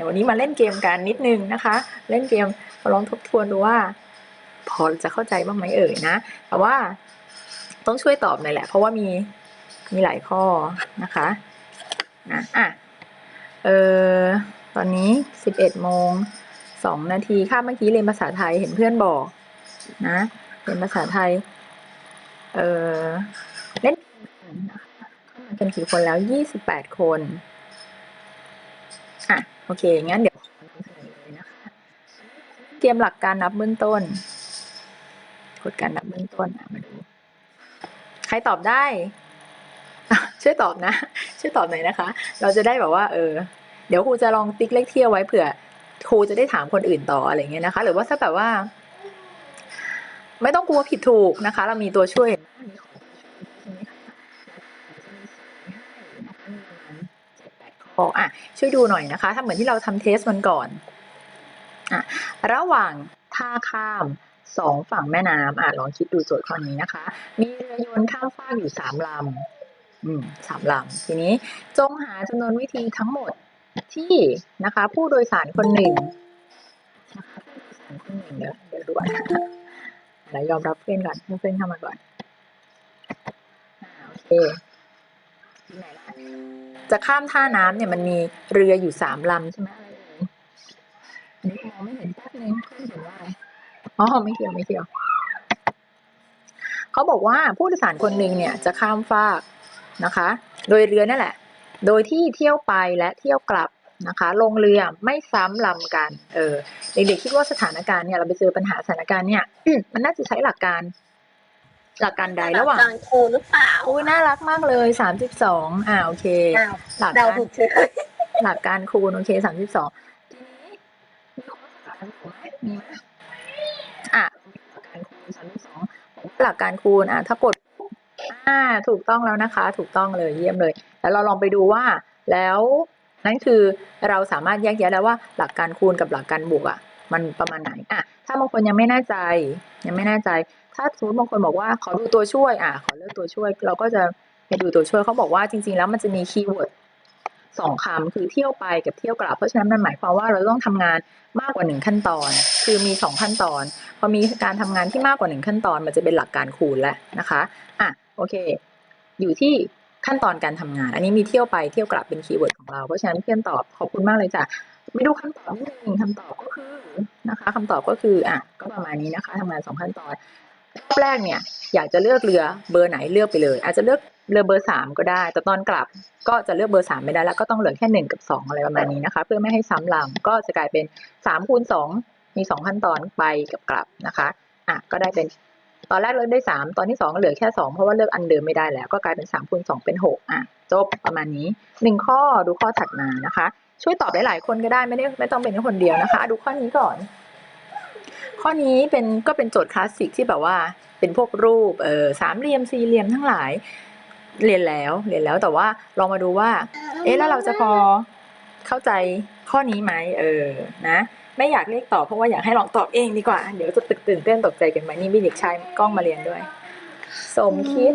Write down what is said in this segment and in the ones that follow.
ดี๋ยววันนี้มาเล่นเกมกันนิดนึงนะคะ เล่นเกมมาลองทบทวนดูว่า พอจะเข้าใจบ้างไหมเอ่ยนะ แต่ว่าต้องช่วยตอบหน่อยแหละ เพราะว่ามีมีหลายข้อนะคะนะอะเออตอนนี้สิบเอ็ดโมงสองนาทีค่ะเมื่อกี้เรียนภาษาไทยเห็นเพื่อนบอกนะเรียนภาษาไทย เออเล่นกันกันกี่คนแล้วยี่สิบแปดคน โอเค งั้นเดี๋ยวนำเลยนะคะ เตรียมหลักการนับเบื้องต้นกฎการนับเบื้องต้นมาดู ใครตอบได้ ช่วยตอบนะ ช่วยตอบหน่อยนะคะ เราจะได้แบบว่า เออ เดี๋ยวครูจะลองติ๊กเลขเที่ยวไว้เผื่อครูจะได้ถามคนอื่นต่ออะไรเงี้ยนะคะ หรือว่าถ้าแบบว่า ไม่ต้องกลัวผิดถูกนะคะ เรามีตัวช่วยมีขอตัวช่วยใช่ไหมคะเจ็ ดแปดข้ออะช่วยดูหน่อยนะคะถ้าเหมือนที่เราทำเทสมันก่อนอะระหว่างท่าข้ามสองฝั่งแม่น้ำอะลองคิดดูโจทย์ข้อนี้นะคะ มีเรือยนต์ข้ามฟากอยู่สามลำอืมสามลำทีนี้จงหาจำนวนวิธีทั้งหมดที่นะคะ ผู้โดยสารคนหนึ่งนะคะผู้โดยสารคนหนึ่งเดี๋ยวเดี๋ยวดูก่อนเดี๋ยวยอมรับเพื่อนก่อนให้เพื่อนเข้ามาก่อนอโอเค จะข้ามท่าน้ำเนี่ยมันมีเรืออยู่สามลำใช่ไหมอะไรเอ่ยอันนี้มองไม่เห็นแป๊บนึงเพื่อนเห็นว่าอะไรอ๋อไม่เกี่ยวไม่เกี่ยวเขาบอกว่าผู้โดยสารคนหนึ่งเนี่ยจะข้ามฟากนะคะ โดยเรือนั่นแหละ โดยที่เที่ยวไปและเที่ยวกลับนะคะ ลงเรือไม่ซ้ำลำกัน เออเด็กๆคิดว่าสถานการณ์เนี่ยเราไปเจอปัญหาสถานการณ์เนี่ยมันน่าจะใช้หลักการ หลักการใดระหว่างการครูหรือเปล่าอุ้ยน่ารักมากเลยสามสิบสองอ่าโอเคอ้าวหลักเดาการถูกเฉยหลักการคูณโอเคสามสิบสองทีนี้มีข้อหลักการคูณไหมมีไหมอะหลักการคูณสามสิบสองหลักการคูณอะถ้ากดอ่าถูกต้องแล้วนะคะ ถูกต้องเลยเยี่ยมเลย แล้วเราลองไปดูว่า แล้วนั่นคือเราสามารถแยกแยะได้ว่าหลักการคูณกับหลักการบวกอะ มันประมาณไหนอะถ้าบางคนยังไม่แน่ใจ ยังไม่แน่ใจ ถ้าสมมติบางคนบอกว่าขอดูตัวช่วยอะขอเลือกตัวช่วย เราก็จะไปดูตัวช่วยเขาบอกว่าจริง ๆ แล้วมันจะมีคีย์เวิร์ดสองคำคือเที่ยวไปกับเที่ยวกลับ เพราะฉะนั้นมันหมายความว่าเราต้องทำงานมากกว่าหนึ่งขั้นตอน คือมีสองขั้นตอน พอมีการทำงานที่มากกว่าหนึ่งขั้นตอน มันจะเป็นหลักการคูณแล้วนะคะอะโอเค อยู่ที่ขั้นตอนการทำงาน อันนี้มีเที่ยวไปเที่ยวกลับเป็นคีย์เวิร์ดของเรา เพราะฉะนั้นเพื่อนตอบขอบคุณมากเลยจ้ะ ไม่ดูคำตอบนิดนึงคำตอบก็คือนะคะคำตอบก็คืออะก็ประมาณนี้นะคะทำงานสองขั้นตอนรอบแรกเนี่ยอยากจะเลือกเรือเบอร์ไหนเลือกไปเลย อาจจะเลือกเรือเบอร์สามก็ได้ แต่ตอนกลับก็จะเลือกเบอร์สามไม่ได้แล้วก็ต้องเหลือแค่หนึ่งกับสองอะไรประมาณนี้นะคะ เพื่อไม่ให้ซ้ำลำก็จะกลายเป็นสามคูณสองมีสองขั้นตอนไปกับกลับนะคะอะก็ได้เป็นตอนแรกเลือกได้สามตอนที่สองเหลือแค่สองเพราะว่าเลือกอันเดิมไม่ได้แล้ว ก็กลายเป็นสามคูณสองเป็นหกอะจบประมาณนี้หนึ่งข้อดูข้อถัดมานะคะ ช่วยตอบได้หลายคนก็ได้ไม่ได้ไม่ต้องเป็นคนเดียวนะคะ ดูข้อนี้ก่อน ข้อนี้เป็นก็เป็นโจทย์คลาสสิกที่แบบว่า เป็นพวกรูปเออสามเหลี่ยมสี่เหลี่ยมทั้งหลาย เรียนแล้วเรียนแล้วแต่ว่าลองมาดูว่า เอ๊ะแล้วเราจะพอเข้าใจข้อนี้ไหมเออนะไม่อยากเรียกตอบเพราะว่าอยากให้ลองตอบเองดีกว่า เดี๋ยวจะตื่นเต้นตกใจกันไหมนี่มีเด็กชายกล้องมาเรียนด้วย สมคิด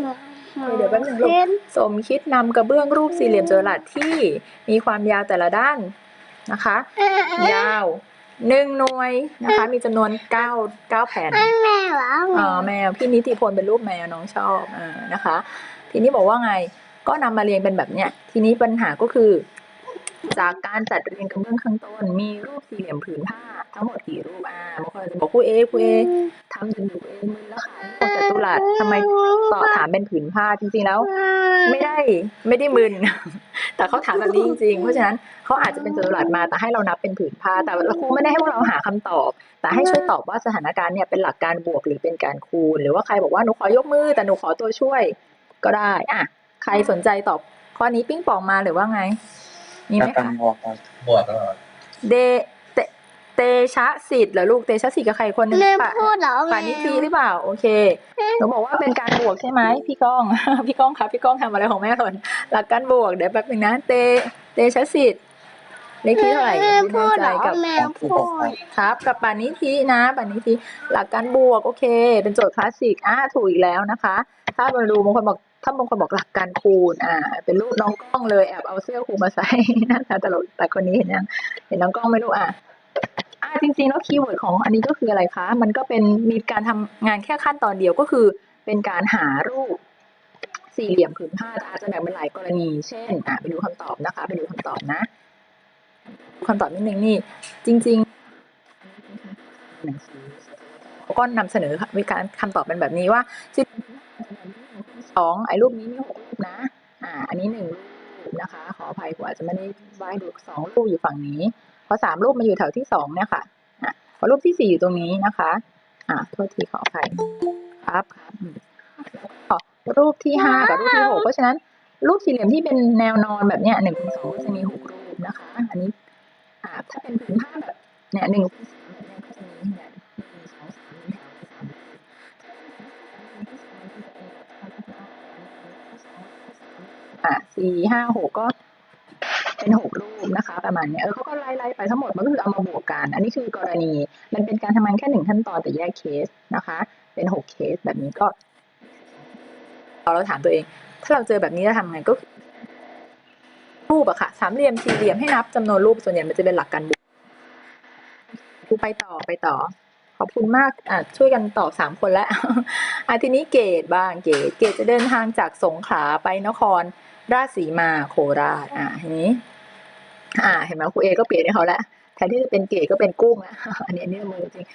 เดี๋ยวแป๊บนึงลูกสมคิดนำกระเบื้องรูปสี่เหลี่ยมจัตุรัสที่มีความยาวแต่ละด้านนะคะ ยาวหนึ่งหน่วยนะคะ มีจำนวนเก้าเก้าแผ่นแม่เหรออ๋อแมวพี่นิติพลเป็นรูปแมวน้องชอบอ่านะคะ ทีนี้บอกว่าไงก็นำมาเรียงเป็นแบบเนี้ยทีนี้ปัญหาก็คือ จากการจัดเรียงกระเบื้องข้างต้น มีรูปสี่เหลี่ยมผืนผ้า ทั้งหมดกี่รูปอ่าบางคนอาจจะบอกครูเอครูเอทำจนดูเองมึนแล้วค่ะนี่คนจัตุรัสทำไมตอบถามเป็นผืนผ้าจริงๆแล้ว ไม่ได้ไม่ได้มึน แต่เขาถามแบบนี้จริงๆ เพราะฉะนั้นเขาอาจจะเป็นจัตุรัสมาแต่ให้เรานับเป็นผืนผ้า แต่ครูไม่ได้ให้พวกเราหาคำตอบ แต่ให้ช่วยตอบว่าสถานการณ์เนี่ยเป็นหลักการบวกหรือเป็นการคูณ หรือว่าใครบอกว่าหนูขอยกมือ แต่หนูขอตัวช่วยก็ได้อะใครสนใจตอบข้อนี้ปิ้งปองมาหรือว่าไง มีไหมแล้วกันคะบวกครับบวกแล้วเหรอเดเตเตชะสิทธิ์เหรอลูกเตชะสิทธิ์กับใครคนหนึงลืมปะพูดเหรอป่านิทีหรือเปล่า โอเคหนูบอกว่าเป็นการบวกใช่ไหมพี่ก้อง พี่ก้องครับพี่ก้องทำอะไรของแม่หล่นหลักการบวกเดี๋ยวแป๊บนึงนะเตเตชะสิทธิ์เลขที่เท่าไหร่แม่ไม่พูแน่ดเหใจรอกับแม่พูดครับ กับป่านิทีนะป่านิทีหลักการบวกโอเค เป็นโจทย์คลาสสิกอ่าถูกอีกแล้วนะคะ ถ้ามาดูบางคนบอก ถ้าบางคนบอกหลักการคูณ อ่า เป็นรูปน้องกล้องเลยแอบเอาเสื้อครูมาใส่น่าจะตลกแต่คนนี้เห็นยังเห็นน้องกล้องไม่รู้อะอ่าจริงๆแล้วคีย์เวิร์ดของอันนี้ก็คืออะไรคะ มันก็เป็นมีการทำงานแค่ขั้นตอนเดียวก็คือ เป็นการหารูปสี่เหลี่ยมผืนผ้าอาจจะแบ่งเป็นหลายกรณี เช่น อะไปดูคำตอบนะคะ ไปดูคำตอบนะคำตอบนิดนึงนี่จริงๆหนังสือก็นำเสนอวิการคำตอบเป็นแบบนี้ว่าสิ สองไอ้รูปนี้มีหกรูปนะ อ่า อันนี้หนึ่งรูปนะคะ ขออภัยผมอาจจะไม่ได้วาดดูสองรูปอยู่ฝั่งนี้ เพราะสามรูปมาอยู่แถวที่สองเนี่ยค่ะ อะเพราะรูปที่สี่อยู่ตรงนี้นะคะ อ่าโทษทีขออภัยครับครับอืมแล้วก็รูปที่ห้ากับรูปที่หกเพราะฉะนั้นรูปสี่เหลี่ยมที่เป็นแนวนอนแบบเนี้ยหนึ่งถึงสองก็จะมีหกรูปนะคะ อันนี้อ่าถ้าเป็นผืนผ้าแบบเนี่ยหนึ่งถึงสามแบบเนี้ยก็จะมีเนี่ยหนึ่งสองสามเป็นแถวเป็นสาม อ่าสี่ห้าหกก็เป็นหกรูปนะคะ ประมาณเนี้ยเออเขาก็ไล่ไล่ไปทั้งหมดมันก็คือเอามาบวกกัน อันนี้คือกรณี มันเป็นการทำงานแค่หนึ่งขั้นตอนแต่แยกเคสนะคะ เป็นหกเคสแบบนี้ก็พอเราถามตัวเอง ถ้าเราเจอแบบนี้จะทำไงก็รูปอะค่ะ สามเหลี่ยมสี่เหลี่ยมให้นับจำนวนรูปส่วนใหญ่มันจะเป็นหลักการบวกครูไปต่อไปต่อ ขอบคุณมากอะช่วยกันตอบสามคนแล้วอะทีนี้เกดบ้างเกดเกดจะเดินทางจากสงขลาไปนคร ราชสีมาโคราช อ่าทีนี้ อ่า เห็นไหมครูเอก็เปลี่ยนให้เขาแล้วแทนที่จะเป็นเก๋ก็เป็นกุ้งล้วอันนี้อันนี้มือจริง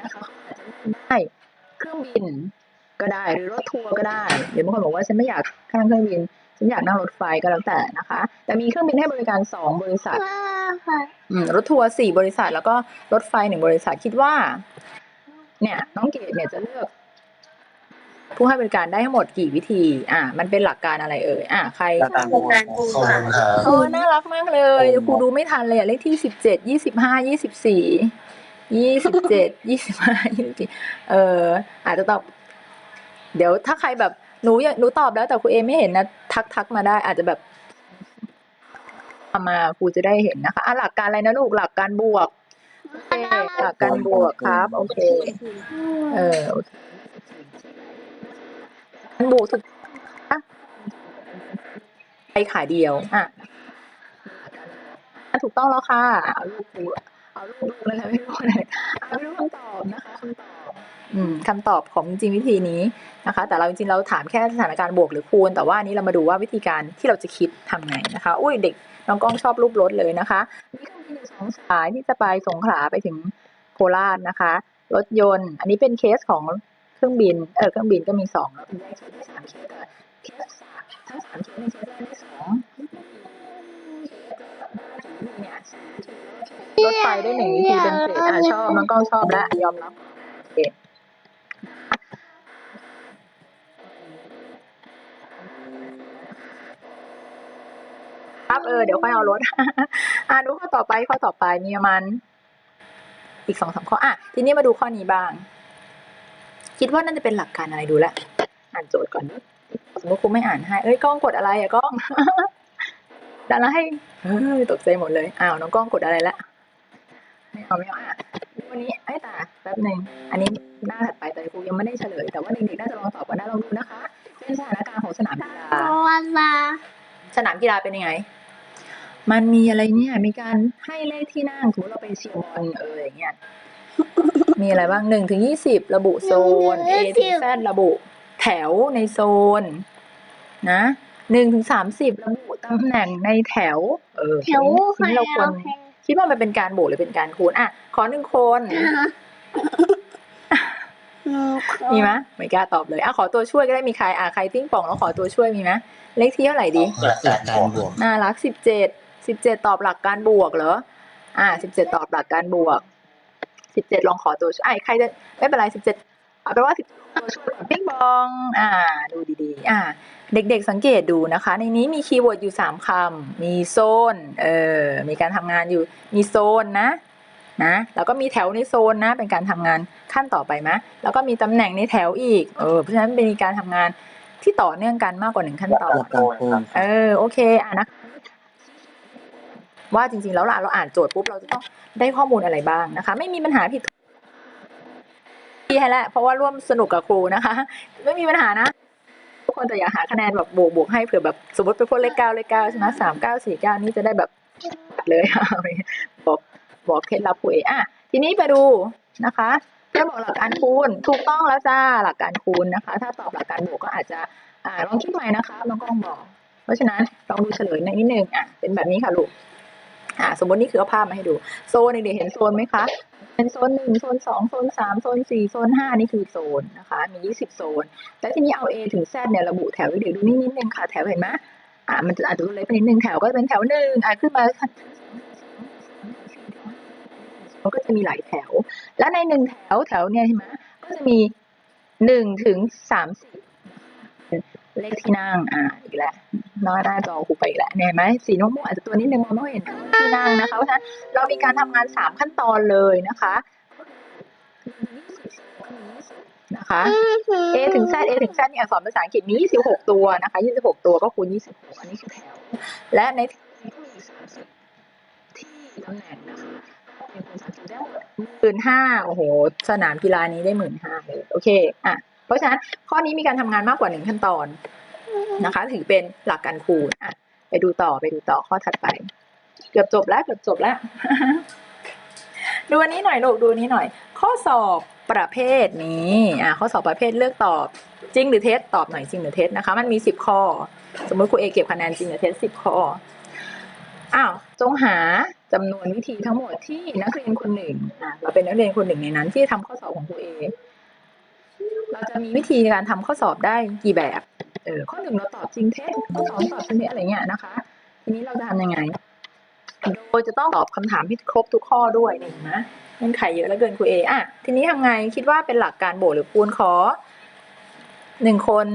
นะคะอาจจะได้เครื่องบินก็ได้หรือรถทัวร์ก็ได้เดี๋ยวบางคนบอกว่าฉันไม่อยากนั่งเครื่องบินฉันอยากนั่งรถไฟก็แล้วแต่นะคะ แต่มีเครื่องบินให้บริการสองบริษัทอืมรถทัวร์สี่บริษัท แล้วก็รถไฟหนึ่งบริษัทคิดว่า เนี่ยน้องเกดเนี่ยจะเลือก ผู้ให้บริการได้ทั้งหมดกี่วิธี อ่า มันเป็นหลักการอะไรเอ่ยอ่าใครหลักการบวกขอบคุณครับโอ้น่ารักมากเลยครูดูไม่ทันเลยอะเลขที่สิบเจ็ดยี่สิบห้ายี่สิบสี่ยี่สิบเจ็ดยี่สิบห้ายี่สิบสี่เอออาจจะตอบ เดี๋ยวถ้าใครแบบหนูอยากหนูตอบแล้วแต่ครูเอไม่เห็นนะ ทักทักมาได้ อาจจะแบบเอามาครูจะได้เห็นนะคะอะหลักการอะไรนะลูกหลักการบวกโอเคหลักการบวกครับ โอเค เออโอเคการ บวกถูกอะไปขาเดียวอะอะถูกต้องแล้วค่ะ เอาลูกครูเอาลูกดูเลยนะไม่รู้เลยเอาไม่รู้คำตอบนะคะคำตอบอืมคำตอบของจริงๆวิธีนี้นะคะ แต่เราจริงๆเราถามแค่สถานการณ์บวกหรือคูณ แต่ว่าอันนี้เรามาดูว่าวิธีการที่เราจะคิดทำไงนะคะ อุ้ยเด็กน้องกล้องชอบรูปรถเลยนะคะมีเครื่องบินอยู่สองสายที่จะไปสงขลาไปถึงโคราชนะคะ รถยนต์ อันนี้เป็นเคสของ เครื่องบิน เออเครื่องบินก็มีสองแล้วเป็นแยกเคสได้สามเคสแต่เคสสามทั้งสามเคสในเคสแรกได้สองเนี่ยรถไฟได้หนึ่งวิธีเป็นเศษอะชอบน้องกล้องชอบแล้วยอมรับโอเคครับเออเดี๋ยวค่อยเอารถอะดูข้อต่อไปข้อต่อไปมีประมาณอีกสองสามข้ออะทีนี้มาดูข้อนี้บ้าง คิดว่าน่าจะเป็นหลักการอะไรดูแลวอ่านโจทย์ก่อนสมมติครูไม่อ่านให้ เอ้ยกล้องกดอะไรอะกล้องดันแล้วให้เฮ้ยตกใจหมดเลยอ้าวน้องกล้องกดอะไรละไม่เอาไม่เอาอะวันนี้ไอ้ตาแป๊บหนึ่งอันนี้หน้าถัดไปแต่ครูยังไม่ได้เฉลย แต่ว่าเด็กๆน่าจะลองตอบกันนะลองดูนะคะเป็นสถานการณ์ของสนามกีฬาสนามกีฬาเป็นยังไง มันมีอะไรเนี่ย มีการให้เลขที่นั่งสมมติเราไปเชียร์บอลเอออย่างเงี้ย มีอะไรบ้างหนึ่งถึงยี่สิบระบุโซน A ถึง Z ระบุแถวในโซน นะหนึ่งถึงสามสิบระบุตำแหน่งในแถว เออแถวทีนี้เราควรคิดว่ามันเป็นการบวกหรือเป็นการคูณอะขอหนึ่งคนมีไหมไม่กล้าตอบเลยอะขอตัวช่วยก็ได้มีใครอะใครติ้งป่องแล้วขอตัวช่วยมีไหมเลขที่เท่าไหร่ดีหลักการบวกน่ารักสิบเจ็ดสิบเจ็ดตอบหลักการบวกเหรออ่าสิบเจ็ดตอบหลักการบวก สิบเจ็ดลองขอตัวช่วยไอ้ยใครจะไม่เป็นไรสิบเจ็ดเอาเป็นว่าสิบตัวช่วยก่อนปิ้งบอง อ่า ดูดีๆ อ่า เด็กๆสังเกตดูนะคะ ในนี้มีคีย์เวิร์ดอยู่สามคำ มีโซน เออ มีการทำงานอยู่ มีโซนนะ นะ แล้วก็มีแถวในโซนนะ เป็นการทำงานขั้นต่อไปไหมแล้วก็มีตำแหน่งในแถวอีก เออ เพราะฉะนั้นเป็นการทำงานที่ต่อเนื่องกันมากกว่าหนึ่งขั้นตอนหลักการคูณเออ โอเค อะนะ ว่าจริงๆ แล้วล่ะเราอ่านโจทย์ปุ๊บเราจะต้องได้ข้อมูลอะไรบ้างนะคะ ไม่มีปัญหาผิดดีให้แล้วเพราะว่าร่วมสนุกกับครูนะคะ ไม่มีปัญหานะทุกคนแต่อยากหาคะแนนแบบบวกบวกให้เผื่อแบบสมมติเป็นพวกเลขเก้าเลขเก้าใช่ไหมสามเก้าสี่เก้านี่จะได้แบบเลยบอกบอกเคล็ดลับคุยอะทีนี้ไปดูนะคะถ้าบอกหลักการคูณถูกต้องแล้วจ้าหลักการคูณนะคะ ถ้าตอบหลักการบวกก็อาจจะอ่าลองคิดใหม่นะคะน้องกองบอก เพราะฉะนั้นลองดูเฉลยในนิดนึงอะเป็นแบบนี้ค่ะลูก อ่าสมมตินี่คือเอาภาพมาให้ดู โซนเด็กๆเห็นโซนไหมคะ เป็นโซนหนึ่งโซนสองโซนสามโซนสี่โซนห้านี่คือโซนนะคะ มียี่สิบโซน แล้วทีนี้เอา A ถึง Z เนี่ยระบุแถวให้เด็กดูนี่นิดนึงค่ะ แถวเห็นไหมอ่ามันอาจจะดูเล็กไปนิดนึงแถวก็จะเป็นแถวหนึ่งอ่าขึ้นมามันก็จะมีหลายแถว แล้วในหนึ่งแถวแถวเนี่ยเห็นไหมก็จะมีหนึ่งถึงสามสิบเลขที่นั่งอ่าอีกแล้ว หน้าหน้าจอครูไปอีกแล้วเนี่ยเห็นไหมสีม่วงๆอาจจะตัวนิดนึงมองไม่เห็นที่นั่งนะคะเพราะฉะนั้นเรามีการทำงานสามขั้นตอนเลยนะคะนะคะ A ถึง Z A ถึง Z เนี่ยอักษรภาษาอังกฤษมี 26 ตัวนะคะ 26 ตัวก็คูณ 26 อันนี้คือแถว และในแถวนี้ก็มี30ที่ตำแหน่งนะคะเป็นคูณ30ได้หมดหมื่นห้าโอ้โห สนามกีฬานี้ได้หมื่นห้าเลย โอเค อะ เพราะฉะนั้นข้อนี้มีการทำงานมากกว่าหนึ่งขั้นตอน นะคะ ถือเป็นหลักการคูณอะไปดูต่อไปดูต่อข้อถัดไป เกือบจบแล้วเกือบจบแล้ว ดูอันนี้หน่อยลูกดูนี้หน่อย ข้อสอบประเภทนี้อ่าข้อสอบประเภทเลือกตอบจริงหรือเท็จตอบหน่อยจริงหรือเท็จนะคะ มันมีสิบข้อ สมมติครูเอเก็บคะแนนจริงหรือเท็จสิบข้ออ้าวจงหาจำนวนวิธีทั้งหมดที่นักเรียนคนหนึ่งอะเราเป็นนักเรียนคนหนึ่งในนั้นที่ทำข้อสอบของครูเอเราจะมีวิธีในการทำข้อสอบได้กี่แบบ เออข้อหนึ่งเราตอบจริงเท็จข้อสองตอบจริงเท็จอะไรเงี้ยนะคะ ทีนี้เราจะทำยังไง โดยจะต้องตอบคำถามที่ครบทุกข้อด้วยนี่เห็นไหมเงื่อนไขเยอะเหลือเกินครูเออะทีนี้ทำไงคิดว่าเป็นหลักการบวกหรือคูณขอหนึ่งคน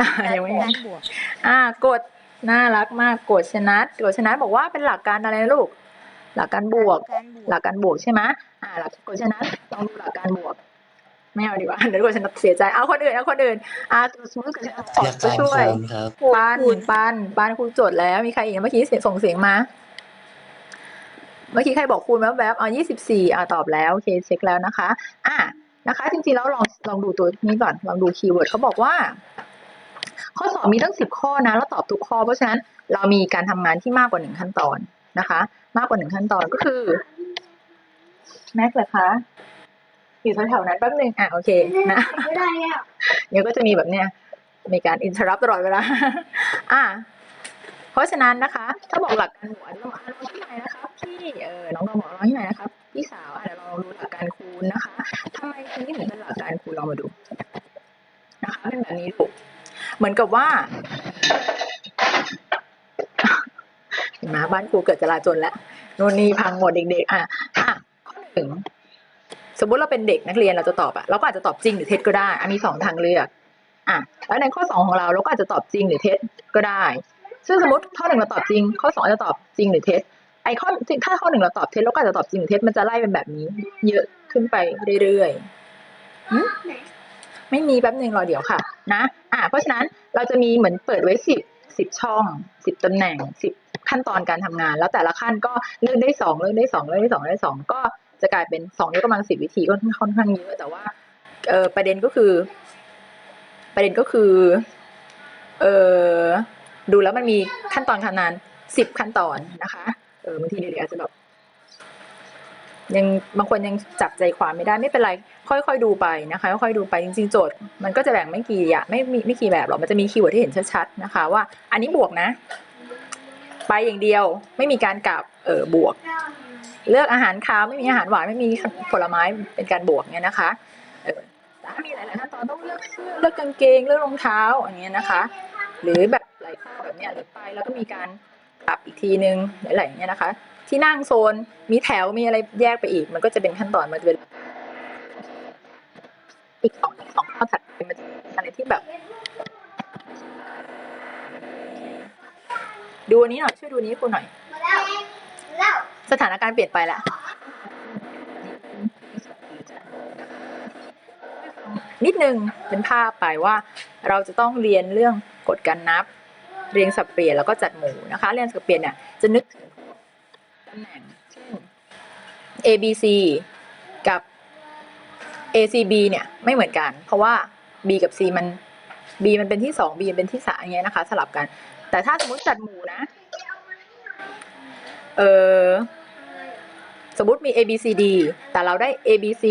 อะยังไม่การบวกอ่ากดน่ารักมากกดชนะกดชนะบอกว่าเป็นหลักการอะไรนะลูก หลักการบวกการบวก หลักการบวกใช่ไหมอ่าหลักกดชนะลองดูหลักการบวก ไม่เอาดีกว่าเดี๋ยวกดชนะเสียใจเอาคนอื่นเอาคนอื่นอ่าสมมติกดชนะขอหลักจะการช่วยคูณครับปันปันปันครูจดแล้วมีใครอีกเมื่อกี้เสียงส่งเสียงมา เมื่อกี้ใครบอกคูณแวบๆอ่ายี่สิบสี่อ่าตอบแล้วโอเคเช็คแล้วนะคะ อ่านะคะ จริงๆแล้วลองลองดูตัวนี้ก่อนลองดูคีย์เวิร์ดเขาบอกว่า ข้อสอบมีตั้งสิบข้อนะ แล้วตอบทุกข้อ เพราะฉะนั้นเรามีการทำงานที่มากกว่าหนึ่งขั้นตอนนะคะ มากกว่าหนึ่งขั้นตอนก็คือแม็กซ์เหรอคะ อยู่แถวๆนั้นแป๊บหนึ่งอะโอเคนะไม่ได้แล้วเดี๋ยวก็จะมีแบบเนี้ยมีการอินเทอร์รับตลอดเวลาอะเพราะฉะนั้นนะคะ ถ้าบอกหลักการบวกต้องอ่านที่ไหนนะครับพี่เออน้องต้องบอกน้องที่ไหนนะครับพี่สาวอะเดี๋ยวเราดูหลักการคูณนะคะทำไมทีนี้ถึงเป็นหลักการคูณลองมาดูนะคะเป็นแบบนี้ลูกเหมือนกับว่าเห็นไหมบ้านครูเกิดจราจนแล้วนู่นนี่พังหมดเด็กๆอะอะข้อหนึ่ง สมมุติเราเป็นเด็กนักเรียนเราจะตอบอะเราก็อาจจะตอบจริงหรือเท็จก็ได้อะมีสองทางเลือกอะแล้วในข้อสองของเราเราก็อาจจะตอบจริงหรือเท็จก็ได้ ซึ่งสมมติข้อหนึ่งเราตอบจริง ข้อสองจะตอบจริงหรือเท็จไอ้ข้อถ้าข้อหนึ่งเราตอบเท็จเราก็อาจจะตอบจริงหรือเท็จมันจะไล่เป็นแบบนี้ เยอะขึ้นไปเรื่อยๆหึไม่มีแป๊บหนึ่งรอเดี๋ยวค่ะ นะ อะเพราะฉะนั้นเราจะมีเหมือนเปิดไว้สิบสิบช่องสิบตำแหน่งสิบขั้นตอนการทำงาน แล้วแต่ละขั้นก็เลือกได้สองเลือกได้สองเลือกได้สองเลือกได้สองก็ จะกลายเป็นสองยกกำลังสิบวิธีก็ค่อนข้างเยอะแต่ว่าเออประเด็นก็คือ ประเด็นก็คือเออดูแล้วมันมีขั้นตอนขนาดสิบขั้นตอนนะคะเออบางทีเด็กๆอาจจะแบบยังบางคนยังจับใจความไม่ได้ไม่เป็นไร ค่อยๆดูไปนะคะค่อยๆดูไปจริงๆโจทย์มันก็จะแบ่งไม่กี่อย่างไม่มีไม่กี่แบบหรอกมันจะมีคีย์เวิร์ดที่เห็นชัดๆนะคะ ว่าอันนี้บวกนะ ไปอย่างเดียวไม่มีการกลับเออบวก เลือกอาหารคาวไม่มีอาหารหวานไม่มีผลไม้เป็นการบวกเนี่ยนะคะเออแต่ถ้ามีหลายๆขั้นตอนต้องเลือกเสื้อเลือกกางเกงเลือกรองเท้าอย่างเงี้ยนะคะ หรือแบบหลายข้อแบบเนี้ยหรือไปแล้วก็มีการปรับอีกทีนึงหรืออะไรอย่างเงี้ยนะคะ ที่นั่งโซนมีแถวมีอะไรแยกไปอีก มันก็จะเป็นขั้นตอนมันจะเป็นอีกสองอีกสองข้อถัดไปมันจะเป็นอะไรที่แบบดูอันนี้หน่อยช่วยดูนี้คุณหน่อย สถานการณ์เปลี่ยนไปแล้วนิดนึงเป็นภาพไปว่าเราจะต้องเรียนเรื่องกฎการนับ เรียงสับเปลี่ยนแล้วก็จัดหมู่นะคะ เรียนสับเปลี่ยนเนี่ยจะนึกถึงตำแหน่งเช่น A B C กับ A C B เนี่ยไม่เหมือนกัน เพราะว่า B กับ C มัน B มันเป็นที่สอง B มันเป็นที่สามอย่างเงี้ยนะคะ สลับกัน แต่ถ้าสมมติจัดหมู่นะ เออสมมติมี A B C D แต่เราได้ A B C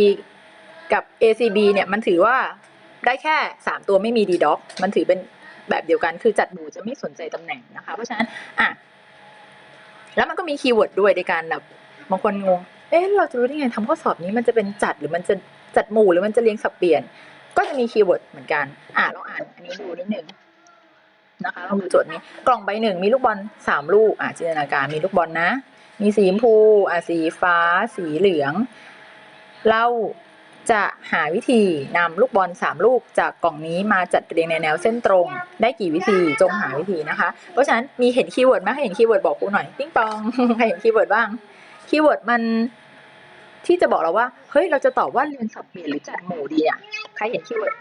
กับ A C B เนี่ยมันถือว่าได้แค่สามตัวไม่มี D doc มันถือเป็นแบบเดียวกันคือจัดหมู่จะไม่สนใจตำแหน่งนะคะ เพราะฉะนั้นอะแล้วมันก็มีคีย์เวิร์ดด้วยในการแบบบางคนงง เอ๊ะเราจะรู้ได้ไงทำข้อสอบนี้มันจะเป็นจัดหรือมันจะจัดหมู่หรือมันจะเรียงสับเปลี่ยน ก็จะมีคีย์เวิร์ดเหมือนกัน อะเราอ่านอันนี้ดูนิดนึง นะคะลองดูโจทย์นี้กล่องใบหนึ่งมีลูกบอลสามลูกอะจินตนาการมีลูกบอลนะ มีสีชมพูอะสีฟ้า สีเหลือง เราจะหาวิธีนำลูกบอลสามลูกจากกล่องนี้มาจัดเรียงในแนวเส้นตรง ได้กี่วิธีจงหาวิธีนะคะ เพราะฉะนั้นมีเห็นคีย์เวิร์ดไหมเห็นคีย์เวิร์ดบอกครูหน่อยปิ้งปองใครเห็นคีย์เวิร์ดบ้างคีย์เวิร์ดมันที่จะบอกเราว่าเฮ้ยเราจะตอบว่าเรียนสับเปลี่ยนหรือจัดหมู่ดีอะใครเห็นคีย์เวิร์ด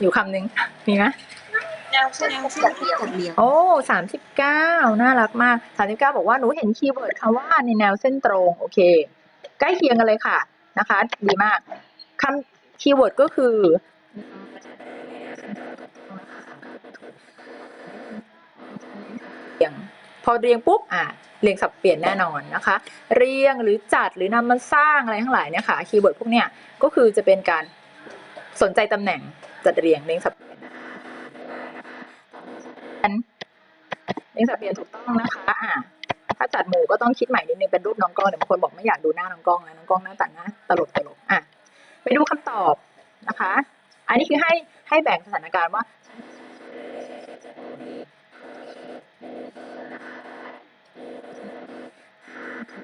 อยู่คำหนึ่งมีไหม แนวเส้นจัดเรียงจัดเรียงโอ้สามสิบเก้าน่ารักมากสามสิบเก้าบอกว่าหนูเห็นคีย์เวิร์ดคำว่าในแนวเส้นตรง โอเค ใกล้เคียงกันเลยค่ะนะคะ ดีมากคำคีย์เวิร์ดก็คือเรียงพอเรียงปุ๊บอะเรียงสับเปลี่ยนแน่นอนนะคะ เรียงหรือจัดหรือนำมาสร้างอะไรทั้งหลายเนี่ยค่ะคีย์เวิร์ดพวกเนี้ยก็คือจะเป็นการสนใจตำแหน่งจัดเรียงเรียงสับเปลี่ยน อันเรียงสับเปลี่ยนถูกต้องนะคะอะถ้าจัดหมู่ก็ต้องคิดใหม่นิดนึงเป็นรูปน้องกล้องเดี๋ยวบางคนบอกไม่อยากดูหน้าน้องกล้องนะน้องกล้องหน้าตาหน้าตลกตลกอะไปดูคำตอบนะคะ อันนี้คือให้ให้แบ่งสถานการณ์ว่า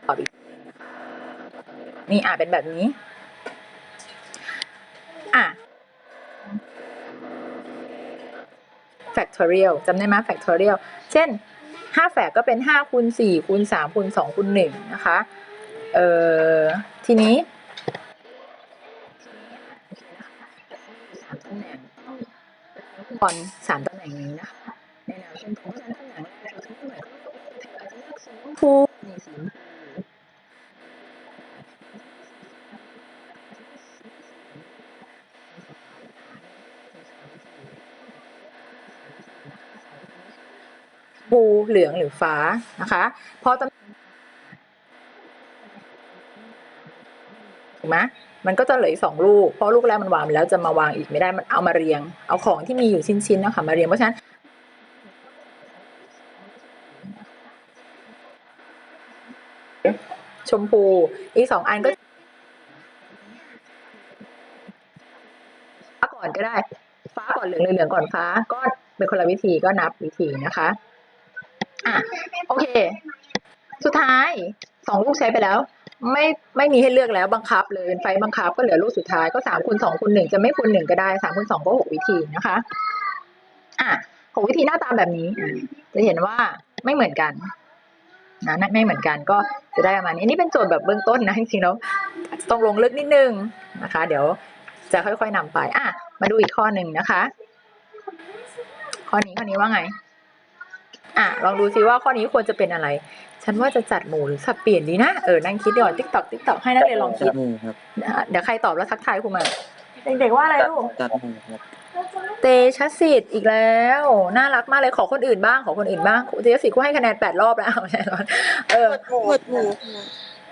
ตอบอีกนี่อะเป็นแบบนี้ อะ factorial จำได้ไหม factorial เช่น 5 แฝกก็เป็น 5คูณ4คูณ3คูณ2คูณ1นะคะ เอ่อ ทีนี้ก่อนสามตำแหน่งนี้นะคะ ในแนวเส้นผมฉะนั้นตำแหน่งแรกเราจะไม่เหมือนกับอาจจะเลือกสีชมพูนี่สีชมพูบู เหลืองหรือฟ้านะคะพอตำถูกไหมมันก็จะเหลืออีกสองลูก เพราะลูกแรกมันวางไปแล้วจะมาวางอีกไม่ได้ มันเอามาเรียง เอาของที่มีอยู่ชิ้นๆนะคะมาเรียง เพราะฉะนั้นชมพูอีกสองอันก็ฟ้าก่อนก็ได้ ฟ้าก่อนเหลืองหรือเหลืองก่อนฟ้าก็เป็นคนละวิธีก็นับวิธีนะคะ โอเค สุดท้ายสองลูกใช้ไปแล้ว ไม่ไม่มีให้เลือกแล้วบังคับเลยเป็นไฟบังคับก็เหลือลูกสุดท้ายก็สามคูณสองคูณหนึ่งจะไม่คูณหนึ่งก็ได้สามคูณสองก็หกวิธีนะคะ อะหกวิธีหน้าตาแบบนี้ จะเห็นว่าไม่เหมือนกันนะไม่เหมือนกันก็จะได้ประมาณนี้นี่เป็นโจทย์แบบเบื้องต้นนะจริงๆแล้วอาะต้องลงลึกนิดนึงนะคะ เดี๋ยวจะค่อยๆนำไป อะ มาดูอีกข้อหนึ่งนะคะ ข้อนี้ข้อนี้ว่าไง อะลองดูซิว่าข้อนี้ควรจะเป็นอะไร ฉันว่าจะจัดหมู่หรือสับเปลี่ยนดีนะ เออนั่งคิดดีกว่าติ๊กตอกติ๊กตอกให้นักเรียนลองจัคิดดหมู่ครับอะเดี๋ยวใครตอบแล้วทักทายครูมา เด็กๆว่าอะไรลูก จัดหมู่ครับเตชะสิทธิ์อีกแล้ว น่ารักมากเลยขอคนอื่นบ้างขอคนอื่นบ้างเตชะสิทธิ์กูให้คะแนนแปดรอบแล้วแน่นอนเออหมวดหมู่ค่ะ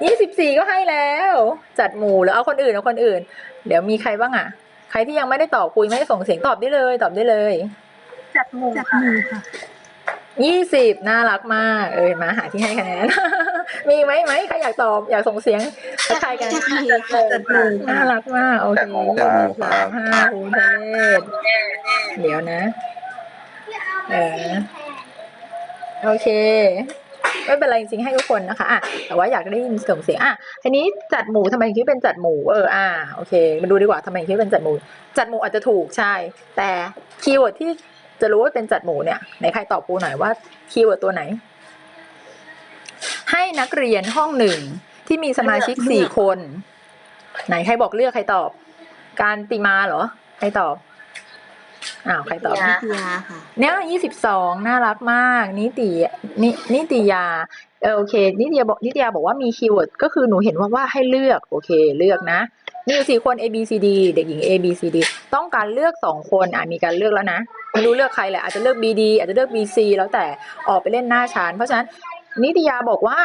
ยี่สิบสี่ก็ให้แล้ว จัดหมู่หรือเอาคนอื่นเอาคนอื่น เดี๋ยวมีใครบ้างอะ ใครที่ยังไม่ได้ตอบคุยไม่ได้ส่งเสียงตอบได้เลย ตอบได้เลย จัดหมู่จัดค่ะหมู่ค่ะ ยี่สิบน่ารักมาก เออมาหาที่ให้คะแนน มีไหมไหมใครอยากตอบ อยากส่งเสียงทักทายกันจัดหมู่ค่ะจัดหมู่น่าค่ะรักมาก โอเคจัดหมู่ครับสามห้าภูทะเลศเดี๋ยวนะ เออ โอเคไม่เป็นไรจริงๆให้ทุกคนนะคะอะแต่ว่าอยากได้ยินเสียงเสียงอะทีนี้จัดหมู่ทำไมถึงคิดเป็นจัดหมู่เอออะโอเคมาดูดีกว่าทำไมถึงคิดเป็นจัดหมู่จัดหมู่อาจจะถูกใช่ แต่คีย์เวิร์ดที่ จะรู้ว่าเป็นจัดหมู่เนี่ยไหนใครตอบปูหน่อยว่าคีย์เวิร์ดตัวไหน ให้นักเรียนห้องหนึ่งที่มีสมาชิกสี่คน ไหนใครบอกเลือกใครตอบ การติมาเหรอ ใครตอบอ้าวใครตอบวิทยาค่ะเนี่ยยี่สิบสองน่ารักมาก นิตินินิติยาเออโอเค นิติยาบอกนิติยาบอกว่ามีคีย์เวิร์ดก็คือหนูเห็นว่าว่าให้เลือกโอเคเลือกนะมีอยู่สี่คน A B C D เด็กหญิง A B C D ต้องการเลือกสองคนอะมีการเลือกแล้วนะ ไม่รู้เลือกใครแหละอาจจะเลือก B D อาจจะเลือก B C แล้วแต่ออกไปเล่นหน้าชั้นเพราะฉะนั้นนิตยาบอกว่า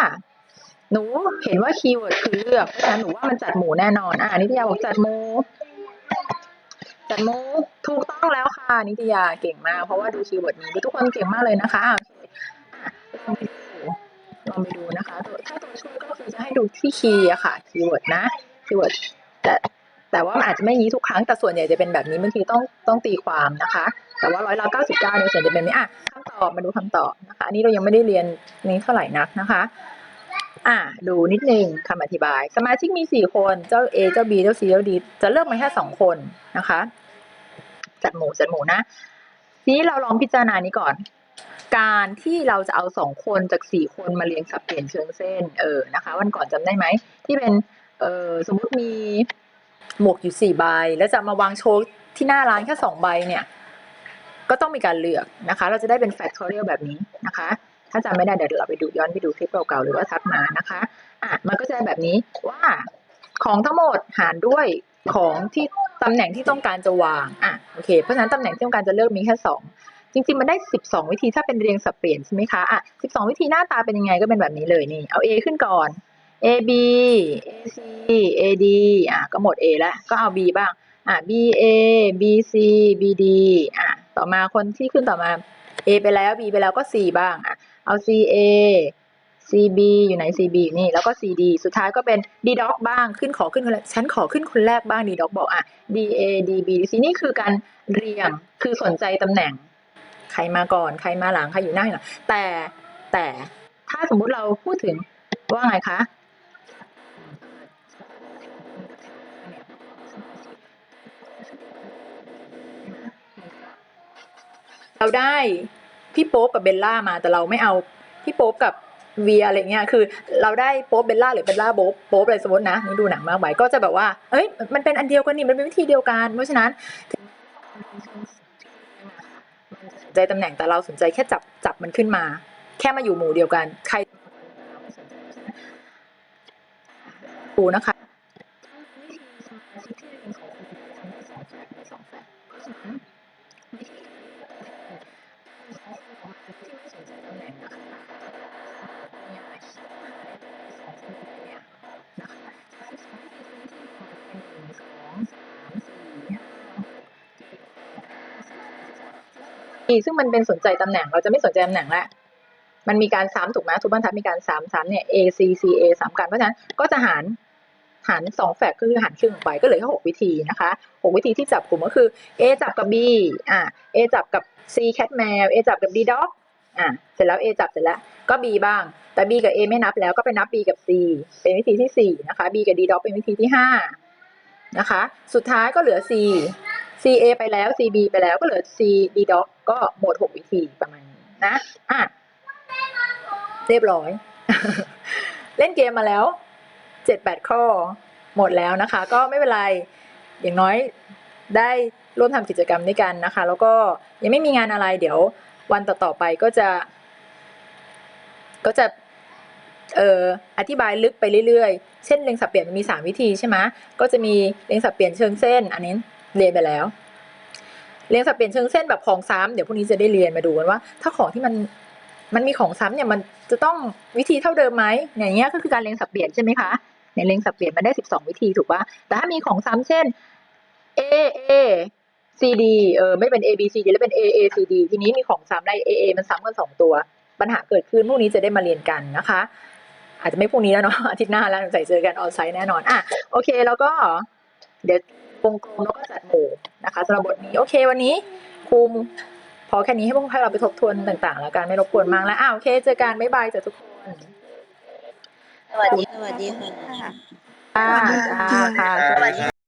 หนูเห็นว่าคีย์เวิร์ดคือเลือกเพราะฉะนั้นหนูว่ามันจัดหมู่แน่นอนอ่านิตยาบอกจัดหมู่จัดหมู่ถูกต้องแล้วค่ะนิตยาเก่งมากเพราะว่าดูคีย์เวิร์ดนี้ทุกคนเก่งมากเลยนะคะลองไปดูลองไปดูนะคะถ้าตัวช่วยก็คือจะให้ดูที่คีย์อะค่ะคีย์เวิร์ดนะคีย์เวิร์ดแต่แต่ว่ามันอาจจะไม่ยี้ทุกครั้งแต่ส่วนใหญ่จะเป็นแบบนี้บางทีต้องต้องตีความนะคะ แต่ว่าร้อยละเก้าสิบเก้าเนี่ยส่วนจะเป็นแบบนี้อะคำตอบมาดูคำตอบนะคะอันนี้เรายังไม่ได้เรียนนี้เท่าไหร่นักนะคะอะดูนิดนึงคำอธิบาย สมาชิกมีสี่คนเจ้า A เจ้า B เจ้า C เจ้า D จะเลือกมาแค่สองคนนะคะ จัดหมู่จัดหมู่นะ ทีนี้เราลองพิจารณานี้ก่อน การที่เราจะเอาสองคนจากสี่คนมาเรียงสับเปลี่ยนเชิงเส้นเออนะคะ วันก่อนจำได้ไหม ที่เป็นเออสมมุติมีหมวกอยู่สี่ใบ แล้วจะมาวางโชว์ที่หน้าร้านแค่สองใบเนี่ย ก็ต้องมีการเลือกนะคะ เราจะได้เป็น factorial แบบนี้นะคะ ถ้าจำไม่ได้เดี๋ยวเราไปดูย้อนไปดูคลิปเก่าๆหรือว่าทักมานะคะอะมันก็จะแบบนี้ว่าของทั้งหมดหารด้วยของที่ตำแหน่งที่ต้องการจะวางอะโอเคเพราะฉะนั้นตำแหน่งที่ต้องการจะเลือกมีแค่สองจริงๆมันได้ 12 วิธีถ้าเป็นเรียงสับเปลี่ยนใช่ไหมคะอะ12 วิธีหน้าตาเป็นยังไงก็เป็นแบบนี้เลยนี่เอา A ขึ้นก่อน A B A C A D อะก็หมด A แล้วก็เอา B บ้าง อะ B A B C B D อะ ต่อมาคนที่ขึ้นต่อมา A ไปแล้ว B ไปแล้วก็ C บ้างอะ เอา C A C B อยู่ไหน C B อยู่นี่แล้วก็ C D สุดท้ายก็เป็น D Doc บ้างขึ้นขอขึ้นคนแรกฉันขอขึ้นคนแรกบ้าง D Doc บอกอะ D A D B D C นี่คือการเรียงคือสนใจตำแหน่ง ใครมาก่อนใครมาหลังใครอยู่หน้าหลังแต่แต่ถ้าสมมุติเราพูดถึงว่าไงคะ เราได้พี่โป๊ปกับเบลล่ามาแต่เราไม่เอาพี่โป๊ปกับเวียอะไรเงี้ยคือ เราได้โป๊ปเบลล่าหรือเบลล่าโป๊ปโป๊ปอะไรสมมตินะนี่ดูหนังมากไปก็จะแบบว่าเอ้ยมันเป็นอันเดียวกันนี่มันเป็นวิธีเดียวกัน เพราะฉะนั้นถึงใจตำแหน่งแต่เราสนใจแค่จับจับมันขึ้นมา แค่มาอยู่หมู่เดียวกัน ใครดูนะคะ ซึ่งมันเป็นสนใจตำแหน่ง เราจะไม่สนใจตำแหน่งแล้วมันมีการซ้ำถูกไหมทุกบรรทัดมีการซ้ำซ้ำเนี่ย A C C A ซ้ำกันเพราะฉะนั้นก็จะหารหารสองแฟกก็คือหารครึ่งไปก็เหลือแค่หกวิธีนะคะหกวิธีที่จับกลุ่มก็คือ A จับกับ B อ่า A จับกับ C cat แมว A จับกับ D dog อ่าเสร็จแล้ว A จับเสร็จแล้วก็ B บ้าง แต่ B กับ A ไม่นับแล้วก็ไปนับ B กับ C เป็นวิธีที่สี่นะคะ B กับ D dog เป็นวิธีที่ห้านะคะ สุดท้ายก็เหลือ C C A ไปแล้ว C B ไปแล้วก็เหลือ C D dog ก็หมดหกวิธีประมาณนี้นะอะเรียบร้อย เล่นเกมมาแล้วเจ็ดแปดข้อหมดแล้วนะคะ ก็ไม่เป็นไร อย่างน้อยได้ร่วมทำกิจกรรมด้วยกันนะคะ แล้วก็ยังไม่มีงานอะไรเดี๋ยววันต่อๆไปก็จะ ก็จะเอ่ออธิบายลึกไปเรื่อยๆ เช่นเรียงสับเปลี่ยนมันมีสามวิธีใช่ไหมก็จะมีเรียงสับเปลี่ยนเชิงเส้น อันนี้ เรียนไปแล้วเรียงสับเปลี่ยนเชิงเส้นแบบของซ้ำเดี๋ยวพรุ่งนี้จะได้เรียนมาดูกันว่า ถ้าของที่มันมันมีของซ้ำเนี่ยมันจะต้องวิธีเท่าเดิมไหมอย่างเงี้ยก็คือการเรียงสับเปลี่ยนใช่ไหมคะในเรียงสับเปลี่ยนมันได้สิบสองวิธีถูกปะแต่ถ้ามีของซ้ำเช่น A A C D เออไม่เป็น A B C D แล้วเป็น A A C D ทีนี้มีของซ้ำได้ A A มันซ้ำกันสองตัว ปัญหาเกิดขึ้นพรุ่งนี้จะได้มาเรียนกันนะคะ อาจจะไม่พรุ่งนี้แล้วเนาะอาทิตย์หน้าแล้วใส่เจอกันออนไซต์แน่นอนอะโอเคแล้วก็เดี๋ยว วงกลมแล้วก็จัดหมู่นะคะสำหรับบทนี้โอเค วันนี้ครูพอแค่นี้ให้พวกให้เราไปทบทวนต่างๆ แล้วกันไม่รบกวนมากแล้วอะโอเคเจอกันบ๊ายบายจ้ะทุกคนสวัสดีสวัสดีค่ะค่ะจ้าค่ะสวัสดี